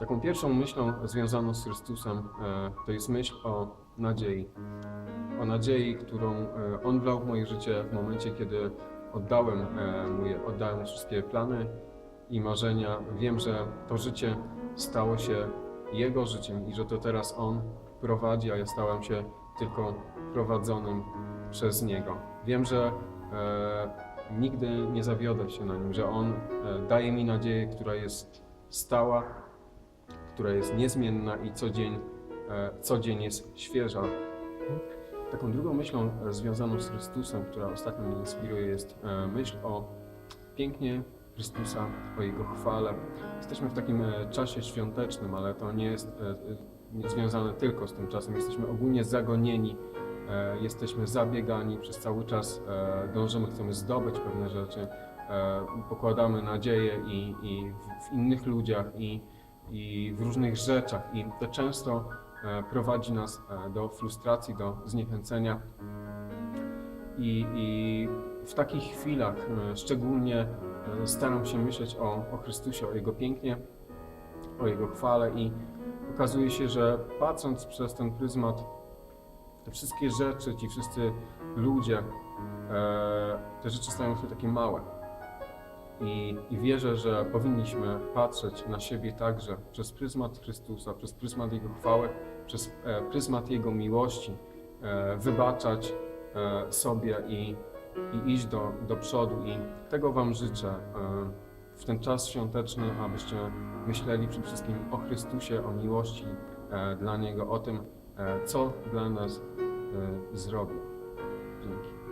Taką pierwszą myślą związaną z Chrystusem e, to jest myśl o nadziei. O nadziei, którą e, On wlał w moje życie w momencie, kiedy oddałem e, mu, je- oddałem wszystkie plany i marzenia. Wiem, że to życie stało się Jego życiem i że to teraz On prowadzi, a ja stałem się tylko prowadzonym przez Niego. Wiem, że e, nigdy nie zawiodę się na Nim, że On daje mi nadzieję, która jest stała, która jest niezmienna i co dzień, e, co dzień jest świeża. Taką drugą myślą związaną z Chrystusem, która ostatnio mnie inspiruje, jest e, myśl o pięknie Chrystusa, o Jego chwale. Jesteśmy w takim e, czasie świątecznym, ale to nie jest związane tylko z tym czasem. Jesteśmy ogólnie zagonieni, jesteśmy zabiegani, przez cały czas dążymy, chcemy zdobyć pewne rzeczy, pokładamy nadzieję i, i w innych ludziach, i, i w różnych rzeczach. I to często e, prowadzi nas e, do frustracji, do zniechęcenia. I, i w takich chwilach e, szczególnie staram się myśleć o, o Chrystusie, o Jego pięknie, o Jego chwale i okazuje się, że patrząc przez ten pryzmat, te wszystkie rzeczy, ci wszyscy ludzie, te rzeczy stają się takie małe. I, I wierzę, że powinniśmy patrzeć na siebie także przez pryzmat Chrystusa, przez pryzmat Jego chwały, przez e, pryzmat Jego miłości, e, wybaczać e, sobie i, i iść do, do przodu. I tego Wam życzę w ten czas świąteczny, abyście myśleli przede wszystkim o Chrystusie, o miłości dla Niego, o tym, co dla nas zrobił. Dzięki.